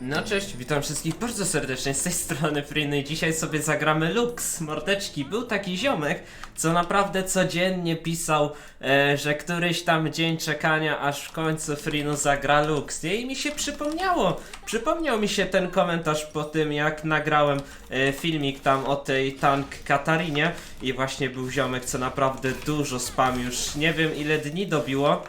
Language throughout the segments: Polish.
No cześć, witam wszystkich bardzo serdecznie z tej strony Friny dzisiaj sobie zagramy Lux, mordeczki. Był taki ziomek, co naprawdę codziennie pisał, e, że któryś tam dzień czekania, aż w końcu Frinu zagra Lux. I mi się przypomniało, przypomniał mi się ten komentarz po tym jak nagrałem e, filmik tam o tej tank Katarinie i właśnie był ziomek, co naprawdę dużo spam już nie wiem ile dni dobiło.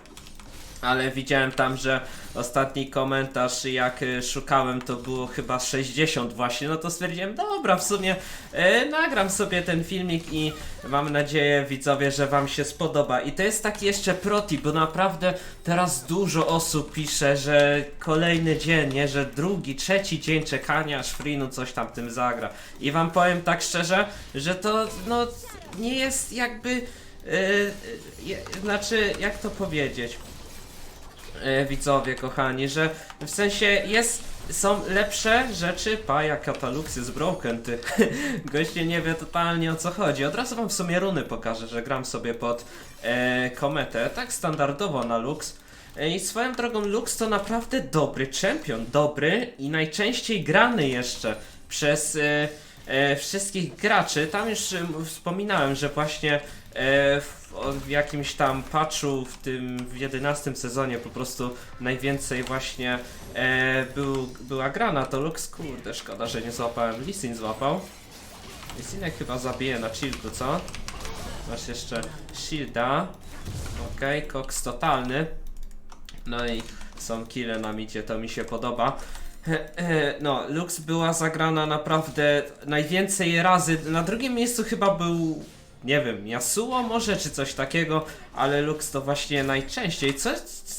Ale widziałem tam, że ostatni komentarz, jak y, szukałem, to było chyba 60 właśnie. No to stwierdziłem, dobra, w sumie y, nagram sobie ten filmik i mam nadzieję, widzowie, że Wam się spodoba. I to jest taki jeszcze proti, bo naprawdę teraz dużo osób pisze, że kolejny dzień, nie, że drugi, trzeci dzień czekania, aż Frinu coś tam tym zagra. I Wam powiem tak szczerze, że to no nie jest jakby. y, znaczy, jak to powiedzieć? E, widzowie kochani, że w sensie jest, są lepsze rzeczy, pa jak Katalux jest broken, ty. Goście nie wie totalnie o co chodzi, od razu wam w sumie runy pokażę, że gram sobie pod e, kometę, tak standardowo na Lux. E, i swoją drogą Lux to naprawdę dobry czempion, dobry i najczęściej grany jeszcze przez e, e, wszystkich graczy, tam już e, wspominałem, że właśnie w, o- w jakimś tam patchu w tym w 11 sezonie po prostu najwięcej właśnie e, był, była grana to Lux, kurde szkoda, że nie złapałem, Lisin złapał Lisinek chyba zabije na chillku, co? Masz jeszcze shielda Okej, koks totalny no i są kile na micie, to mi się podoba. No, Lux była zagrana naprawdę najwięcej razy. Na drugim miejscu chyba był, nie wiem, Yasuo może, czy coś takiego, ale Lux to właśnie najczęściej. Co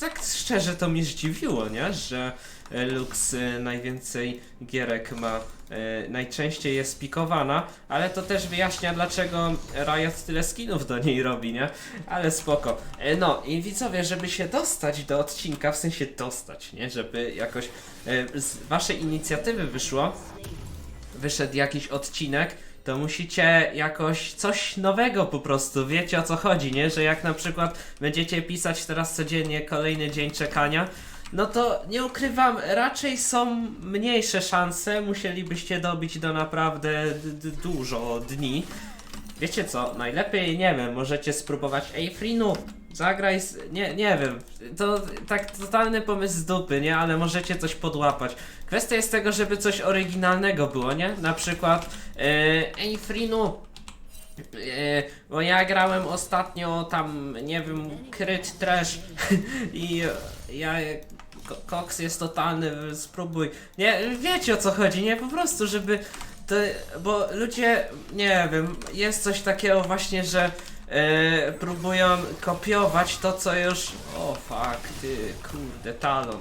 tak szczerze to mnie zdziwiło, nie? Że e, Lux e, najwięcej gierek ma, e, najczęściej jest pikowana, ale to też wyjaśnia dlaczego Riot tyle skinów do niej robi, nie? Ale spoko. No i widzowie, żeby się dostać do odcinka, w sensie dostać, nie? Żeby jakoś z waszej inicjatywy wyszło, wyszedł jakiś odcinek, to musicie jakoś coś nowego po prostu, wiecie o co chodzi, nie? Że jak na przykład będziecie pisać teraz codziennie kolejny dzień czekania, no to nie ukrywam, raczej są mniejsze szanse, musielibyście dobić do naprawdę dużo dni. Wiecie co, najlepiej, nie wiem, możecie spróbować, ej Frinu, zagraj, nie, nie wiem, to tak totalny pomysł z dupy, nie, ale możecie coś podłapać. Kwestia jest tego, żeby coś oryginalnego było, nie, na przykład, e, ej Frinu, e, bo ja grałem ostatnio tam, nie wiem, kryt trash i ja, Ko- koks jest totalny, spróbuj, nie, wiecie o co chodzi, nie, po prostu, żeby to, bo ludzie, nie wiem, jest coś takiego właśnie, że e, próbują kopiować to, co już... O fuck, ty, kurde, talon.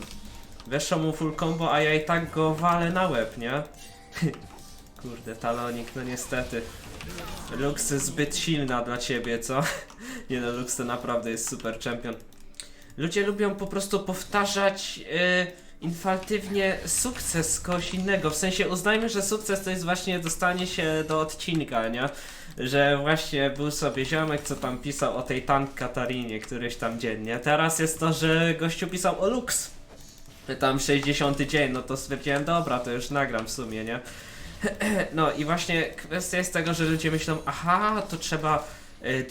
Weszło mu full combo, a ja i tak go walę na łeb, nie? kurde, talonik, no niestety. Lux zbyt silna dla ciebie, co? nie no, Lux to naprawdę jest super champion. Ludzie lubią po prostu powtarzać e, infaltywnie sukces kogoś innego. W sensie uznajmy, że sukces to jest właśnie dostanie się do odcinka, nie? Że właśnie był sobie ziomek, co tam pisał o tej tank Katarinie któryś tam dziennie. Teraz jest to, że gościu pisał o Lux. Tam 60 dzień, no to stwierdziłem, dobra, to już nagram w sumie, nie? No i właśnie kwestia jest tego, że ludzie myślą, aha, to trzeba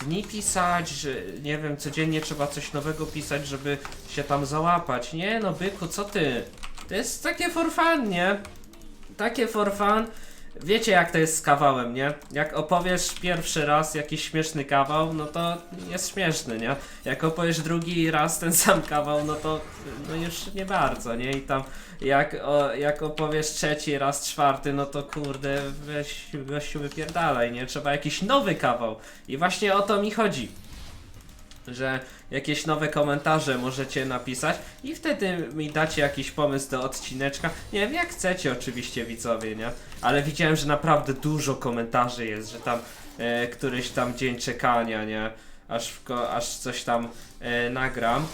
dni pisać, że nie wiem, codziennie trzeba coś nowego pisać, żeby się tam załapać. Nie no, byku, co ty? To jest takie for fun, nie? Takie for fun. Wiecie jak to jest z kawałem, nie? Jak opowiesz pierwszy raz jakiś śmieszny kawał, no to jest śmieszny, nie? Jak opowiesz drugi raz ten sam kawał, no to no już nie bardzo, nie? I tam jak, o, jak opowiesz trzeci raz, czwarty, no to kurde, weź gościu wypierdalaj, nie? Trzeba jakiś nowy kawał. I właśnie o to mi chodzi. Że jakieś nowe komentarze możecie napisać i wtedy mi dacie jakiś pomysł do odcineczka. Nie wiem, jak chcecie oczywiście widzowie, nie? Ale widziałem, że naprawdę dużo komentarzy jest, że tam e, któryś tam dzień czekania, nie? Aż, w ko- aż coś tam e, nagram.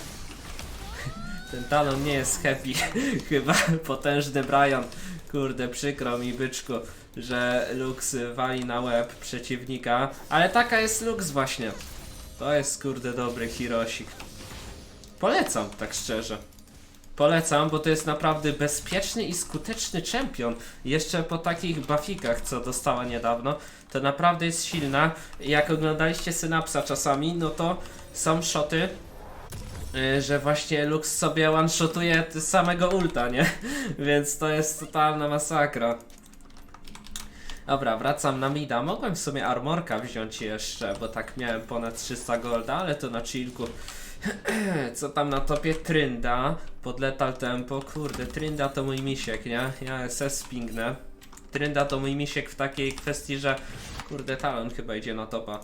Ten talon nie jest happy. Chyba potężny Brian. Kurde, przykro mi byczku, że Lux wali na łeb przeciwnika. Ale taka jest Lux właśnie. To jest kurde dobry Hirosik. Polecam, tak szczerze. Polecam, bo to jest naprawdę bezpieczny i skuteczny czempion. Jeszcze po takich bufikach, co dostała niedawno, to naprawdę jest silna. Jak oglądaliście Synapsa czasami, no to są shoty, y, że właśnie Lux sobie one-shotuje samego ulta, nie? Więc to jest totalna masakra. Dobra, wracam na mida. Mogłem w sumie armorka wziąć jeszcze, bo tak miałem ponad 300 golda, ale to na chillku. Co tam na topie? Trynda. Pod letal tempo. Kurde, Trynda to mój misiek, nie? Ja SS pingnę. Trynda to mój misiek w takiej kwestii, że kurde, talent chyba idzie na topa.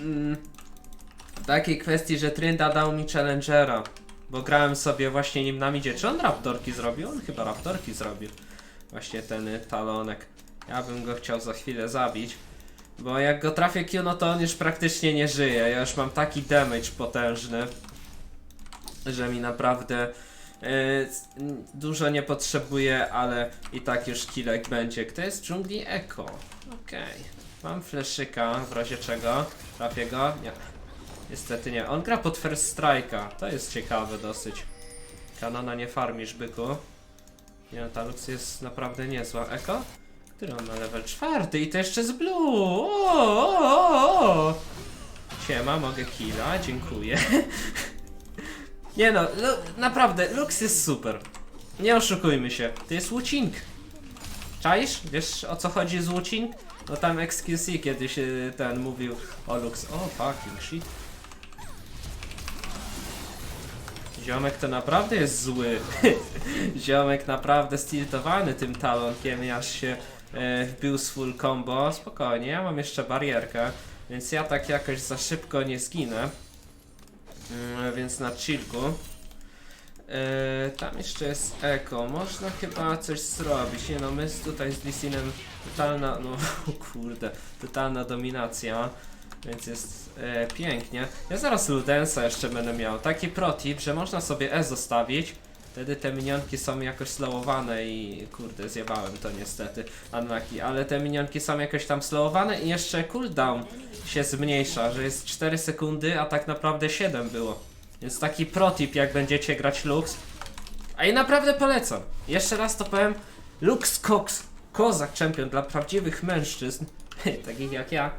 Mm, w takiej kwestii, że Trynda dał mi challengera. Bo grałem sobie właśnie nim na midzie. Czy on raptorki zrobił? On chyba raptorki zrobił. Właśnie ten y, talonek. Ja bym go chciał za chwilę zabić. Bo jak go trafię Q, no to on już praktycznie nie żyje. Ja już mam taki damage potężny, że mi naprawdę yy, dużo nie potrzebuje, ale i tak już killek będzie. Kto jest w dżungli? Eko. Okej. Mam fleszyka, w razie czego. Trafię go? Nie. Niestety nie. On gra pod first strike'a. To jest ciekawe dosyć. Kanona nie farmisz, byku. Nie, ta Lux jest naprawdę niezła. Eko? Który on ma level czwarty i to jeszcze z blue. O, o, o, o. Siema, mogę killa, dziękuję. Nie no, lu naprawdę, Lux jest super. Nie oszukujmy się, to jest Łucink. Czaisz? Wiesz o co chodzi z Łucink? No tam XQC kiedyś y, ten mówił o Lux. O, fucking shit. Ziomek to naprawdę jest zły. Ziomek naprawdę stiltowany tym talonkiem, aż się wbił z full combo. Spokojnie, ja mam jeszcze barierkę, więc ja tak jakoś za szybko nie zginę. Mm, więc na chillku. E, tam jeszcze jest eko, można chyba coś zrobić. Nie no, my tutaj z Lissinem totalna, no kurde, totalna dominacja. Więc jest e, pięknie. Ja zaraz Ludensa jeszcze będę miał. Taki protip, że można sobie E zostawić. Wtedy te minionki są jakoś slowowane i kurde, zjebałem to niestety, unlucky, ale te minionki są jakoś tam slowowane i jeszcze cooldown się zmniejsza, że jest 4 sekundy, a tak naprawdę 7 było. Więc taki protip, jak będziecie grać Lux. A i naprawdę polecam. Jeszcze raz to powiem. Lux Cox, kozak champion dla prawdziwych mężczyzn, takich jak ja.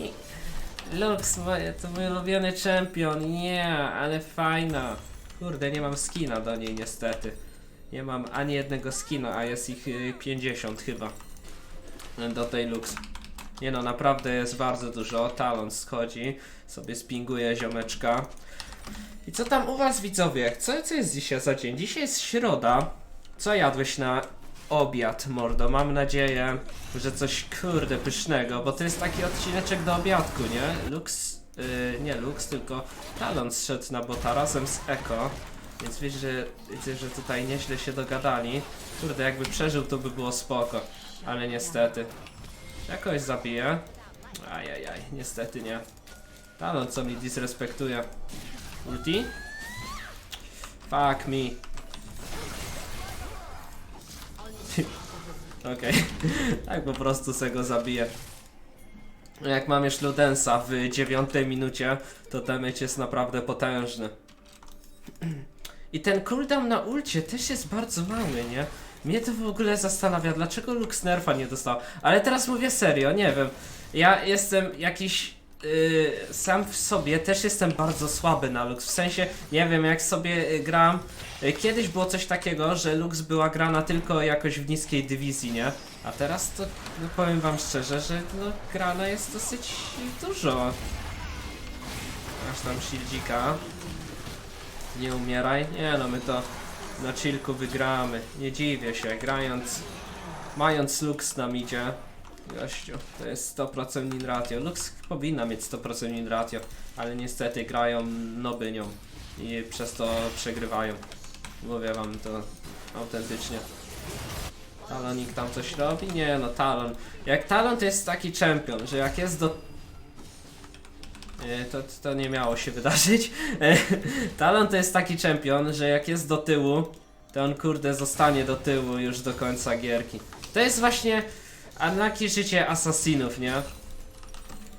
Lux, to mój ulubiony champion, nie, ale fajna. Kurde, nie mam skina do niej niestety. Nie mam ani jednego skina, a jest ich y, 50 chyba. Do tej Lux. Nie no, naprawdę jest bardzo dużo. Talon schodzi, sobie spinguje ziomeczka. I co tam u was widzowie? Co, co jest dzisiaj za dzień? Dzisiaj jest środa. Co jadłeś na obiad, mordo? Mam nadzieję, że coś kurde pysznego, bo to jest taki odcineczek do obiadku, nie? Lux, yy, nie Lux, tylko Talon zszedł na bota razem z Eko. Więc wiesz, że, widzę, że tutaj nieźle się dogadali. Kurde, jakby przeżył, to by było spoko. Ale niestety. Jakoś zabiję. Ajajaj, niestety nie. Talon co mi disrespektuje. Ulti? Fuck me. Okej, tak po prostu se go zabiję. Jak mam już Ludensa w dziewiątej minucie, to damage jest naprawdę potężny. I ten cooldown na ulcie też jest bardzo mały, nie? Mnie to w ogóle zastanawia, dlaczego Lux Nerfa nie dostał. Ale teraz mówię serio, nie wiem. Ja jestem jakiś yy, sam w sobie też jestem bardzo słaby na Lux. W sensie, nie wiem, jak sobie y, gram. y, Kiedyś było coś takiego, że Lux była grana tylko jakoś w niskiej dywizji, nie? A teraz to no powiem wam szczerze, że no, grana jest dosyć dużo. Aż tam shieldzika. Nie umieraj. Nie no, my to na chillku wygramy. Nie dziwię się, grając, mając Lux na midzie. Gościu, to jest 100% win ratio. Lux powinna mieć 100% win ratio, ale niestety grają noby nią i przez to przegrywają. Mówię wam to autentycznie. Talonik tam coś robi? Nie no, Talon. Jak Talon to jest taki champion, że jak jest do... Nie, to, to nie miało się wydarzyć. Talon to jest taki champion, że jak jest do tyłu, to on kurde zostanie do tyłu już do końca gierki. To jest właśnie unlucky życie asasinów, nie?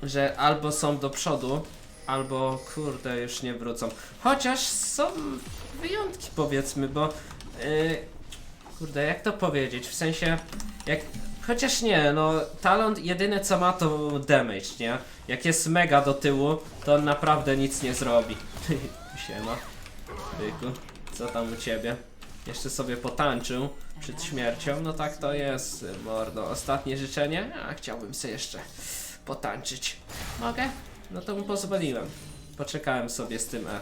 Że albo są do przodu, albo kurde, już nie wrócą. Chociaż są wyjątki powiedzmy, bo yy, kurde, jak to powiedzieć, w sensie jak chociaż nie, no talent jedyne co ma to damage, nie? Jak jest mega do tyłu, to on naprawdę nic nie zrobi. Siema. Byku, co tam u ciebie? Jeszcze sobie potańczył przed śmiercią, no tak to jest, mordo. Ostatnie życzenie? A chciałbym sobie jeszcze potańczyć. Mogę? No to mu pozwoliłem. Poczekałem sobie z tym E.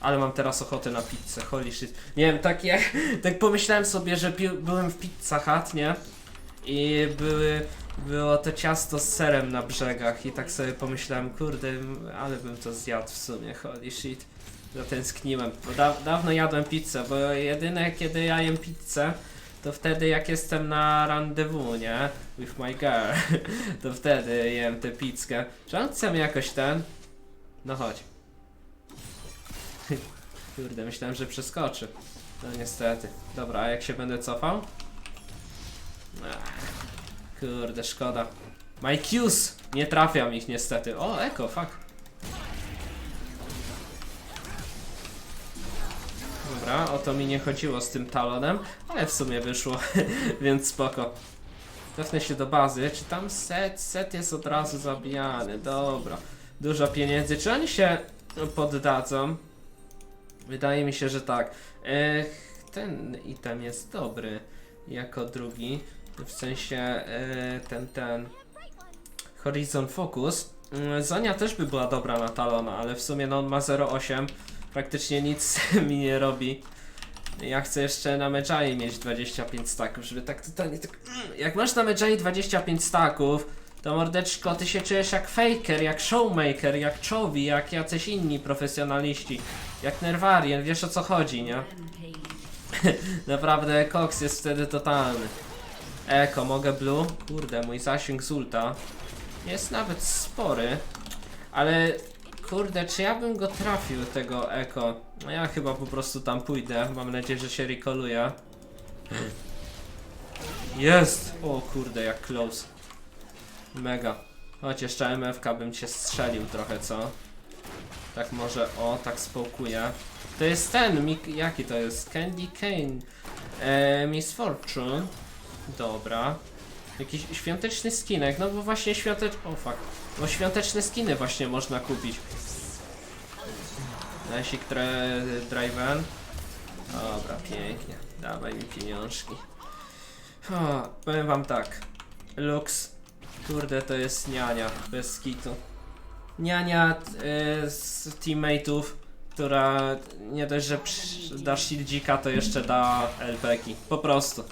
Ale mam teraz ochotę na pizzę, holy shit. Nie wiem, tak jak, tak pomyślałem sobie, że byłem w Pizza Hut, nie? I były, było to ciasto z serem na brzegach i tak sobie pomyślałem, kurde, ale bym to zjadł w sumie, holy shit. Zatęskniłem, bo da dawno jadłem pizzę, bo jedyne kiedy ja jem pizzę, to wtedy jak jestem na rendezvous, nie? With my girl, to wtedy jem tę pizzkę. Czy on chce mi jakoś ten? No chodź. Kurde, myślałem, że przeskoczy. No niestety. Dobra, a jak się będę cofał? Ach, kurde, szkoda. My Q's! Nie trafiam ich niestety. O, eko, fuck. Dobra, o to mi nie chodziło z tym talonem, ale w sumie wyszło, więc spoko. Cofnę się do bazy. Czy tam set? Set jest od razu zabijany. Dobra. Dużo pieniędzy. Czy oni się poddadzą? Wydaje mi się, że tak. Ech, ten item jest dobry. Jako drugi. W sensie e, ten, ten. Horizon Focus. Mm, Zonia też by była dobra na talona, ale w sumie no on ma 0,8. Praktycznie nic mi nie robi. Ja chcę jeszcze na Medjai mieć 25 staków, żeby tak totalnie tak... mm, Jak masz na Medjai 25 staków, to mordeczko, ty się czujesz jak faker, jak showmaker, jak Czowi, jak jacyś inni profesjonaliści. Jak Nerwarien, wiesz o co chodzi, nie? Naprawdę Cox jest wtedy totalny. Eko, mogę blue? Kurde, mój zasięg z jest nawet spory, ale kurde, czy ja bym go trafił tego Eko? No ja chyba po prostu tam pójdę, mam nadzieję, że się rekoluje. Jest! O kurde, jak close. Mega. Chodź, jeszcze MFK bym cię strzelił trochę, co? Tak może, o, tak spokuje. To jest ten, jaki to jest? Candy Cane. E, Miss Fortune. Dobra. Jakiś świąteczny skinek, no bo właśnie świątecz... O fuck. Bo świąteczne skiny właśnie można kupić. Nasi, które Driven. Dobra, pięknie. Dawaj mi pieniążki. Powiem wam tak. Lux. Kurde, to jest niania. Bez kitu. Niania y, z teammate'ów, która nie dość, że da shieldzika, to jeszcze da LPki. Po prostu.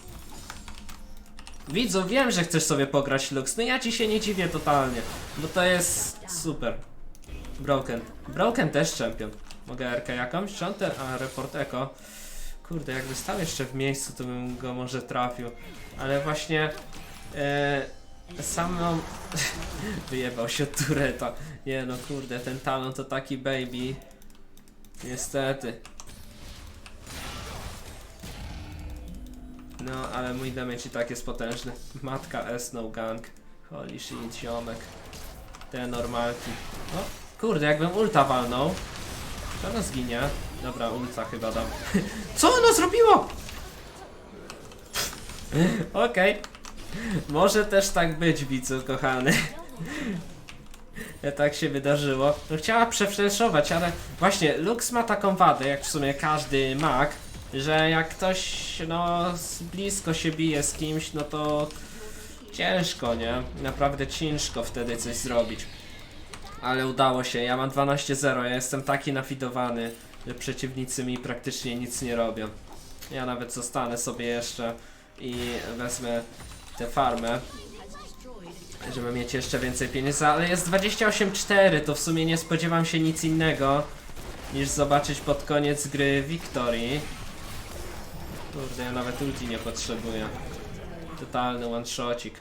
Widzu, wiem, że chcesz sobie pograć Lux. No ja ci się nie dziwię totalnie. Bo to jest super. Broken. Broken też champion. Mogę RK jakąś? Czy. A, report echo. Kurde, jakby stał jeszcze w miejscu, to bym go może trafił. Ale właśnie... E, samą... Wyjebał się od Tureta. Nie no, kurde, ten talon to taki baby. Niestety. No, ale mój damage i tak jest potężny. Matka S, no gang. Holy shit, ziomek. Te normalki. O, kurde, jakbym ulta walnął. To ona zginie. Dobra, ulta chyba dam. Co ono zrobiło? Okej. Może też tak być, widzu, kochany. Tak się wydarzyło. No chciała przefleszować, ale właśnie Lux ma taką wadę, jak w sumie każdy mag, że jak ktoś no blisko się bije z kimś, no to ciężko, nie? Naprawdę ciężko wtedy coś zrobić. Ale udało się, ja mam 12-0, ja jestem taki nafidowany, że przeciwnicy mi praktycznie nic nie robią. Ja nawet zostanę sobie jeszcze i wezmę tę farmę, żeby mieć jeszcze więcej pieniędzy, ale jest 28-4, to w sumie nie spodziewam się nic innego niż zobaczyć pod koniec gry Victory. Kurde, ja nawet ulti nie potrzebuję. Totalny one-shocik.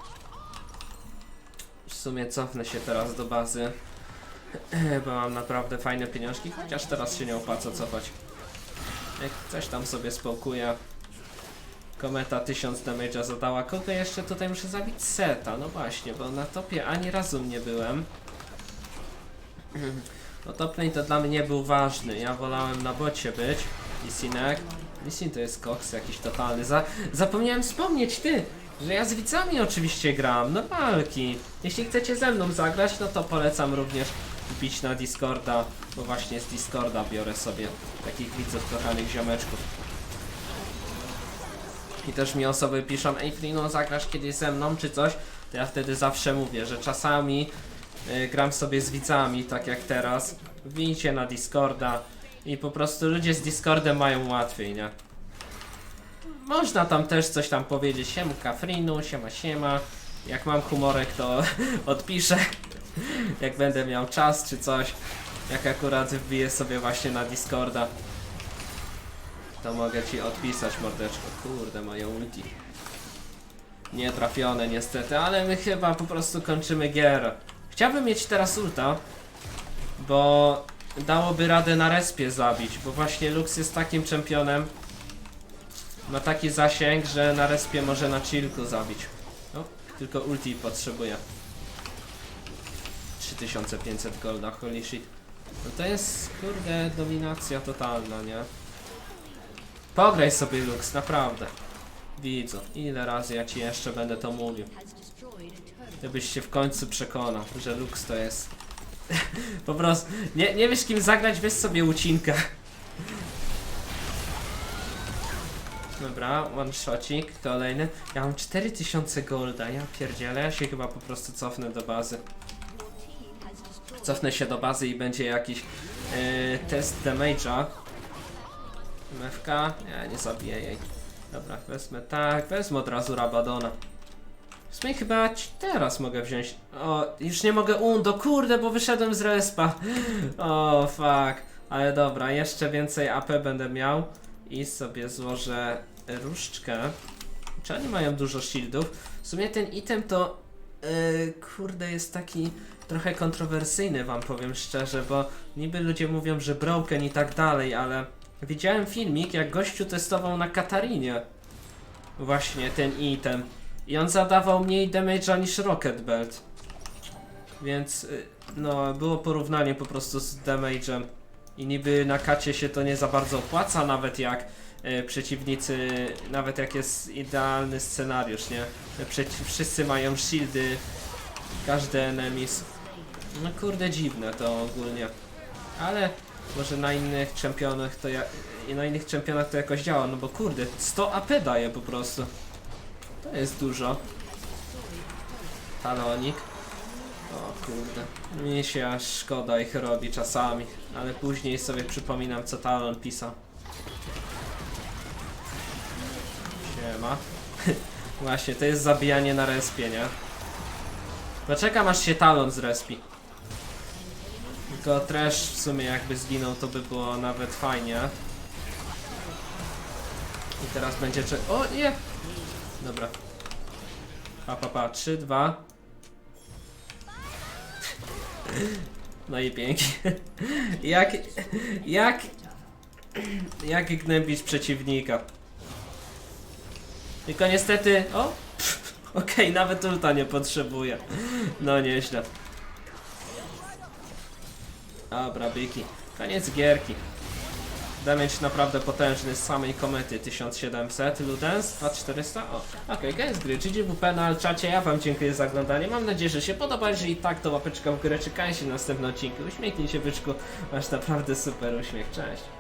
W sumie cofnę się teraz do bazy, bo mam naprawdę fajne pieniążki, chociaż teraz się nie opłaca cofać. Jak coś tam sobie spokuje. Kometa 1000 damage'a zadała. Kogo jeszcze tutaj muszę zabić? Seta, no właśnie, bo na topie ani razu nie byłem. Bo top lane to dla mnie nie był ważny. Ja wolałem na bocie być. Lisinek. Lisin to jest koks jakiś totalny. Za, zapomniałem wspomnieć ty, że ja z widzami oczywiście gram. No walki. Jeśli chcecie ze mną zagrać, no to polecam również wbić na Discorda, bo właśnie z Discorda biorę sobie takich widzów, kochanych ziomeczków. I też mi osoby piszą, ej Frino, zagrasz kiedyś ze mną czy coś? To ja wtedy zawsze mówię, że czasami y, gram sobie z widzami, tak jak teraz. Wbijcie na Discorda i po prostu ludzie z Discordem mają łatwiej, nie? Można tam też coś tam powiedzieć, siemka Frinu, siema siema. Jak mam humorek to odpiszę. Jak będę miał czas czy coś. Jak akurat wbiję sobie właśnie na Discorda. To mogę ci odpisać mordeczko. Kurde, moje ulti. Nie trafione niestety, ale my chyba po prostu kończymy gierę. Chciałbym mieć teraz ulta, bo dałoby radę na respie zabić, bo właśnie Lux jest takim czempionem. Ma taki zasięg, że na respie może na chillku zabić. No, tylko ulti potrzebuje. 3500 golda, holy shit. No to jest, kurde, dominacja totalna, nie? Pograj sobie Lux, naprawdę. Widzę, ile razy ja ci jeszcze będę to mówił. Gdybyś się w końcu przekonał, że Lux to jest. po prostu. Nie, nie wiesz kim zagrać, weź sobie ucinka. Dobra, one shotcik, kolejny. Ja mam 4000 golda, ja pierdzielę, ja się chyba po prostu cofnę do bazy. Cofnę się do bazy i będzie jakiś yy, test damage'a. MFK? Nie, nie zabiję jej. Dobra, wezmę tak, wezmę od razu Rabadona. W sumie chyba teraz mogę wziąć. O, już nie mogę undo, kurde, bo wyszedłem z respa. O, fuck. Ale dobra, jeszcze więcej AP będę miał. I sobie złożę różdżkę. Czy oni mają dużo shieldów? W sumie ten item to, yy, kurde, jest taki trochę kontrowersyjny, wam powiem szczerze, bo niby ludzie mówią, że broken i tak dalej, ale widziałem filmik, jak gościu testował na Katarinie. Właśnie ten item. I on zadawał mniej damage'a niż Rocket Belt. Więc, y, no, było porównanie po prostu z damage'em. I niby na kacie się to nie za bardzo opłaca, nawet jak y, przeciwnicy, nawet jak jest idealny scenariusz, nie? Przeci wszyscy mają shieldy, każdy enemies. No kurde, dziwne to ogólnie. Ale może na innych czempionach to ja... na innych czempionach to jakoś działa, no bo kurde, 100 AP daje po prostu. To jest dużo. Talonik. O kurde. Mi się aż szkoda ich robi czasami, ale później sobie przypominam co Talon pisał. Siema. Właśnie, to jest zabijanie na respie, nie? Poczekam aż się Talon zrespi. Tylko Trash w sumie jakby zginął to by było nawet fajnie. I teraz będzie. O nie! Dobra. Pa pa pa, 3, 2 No i pięknie. jak... Jak... Jak gnębić przeciwnika. Tylko niestety... O! Okej, nawet ulta nie potrzebuje. No nieźle. Dobra, byki. Koniec gierki. Damage naprawdę potężny z samej komety 1700, Ludens 2400, o, okej, okay, z gry, GGWP na czacie, ja wam dziękuję za oglądanie, mam nadzieję, że się podoba, jeżeli tak, to łapeczka w górę, czekajcie na następne odcinki, uśmiechnij się byczku, masz naprawdę super uśmiech, cześć.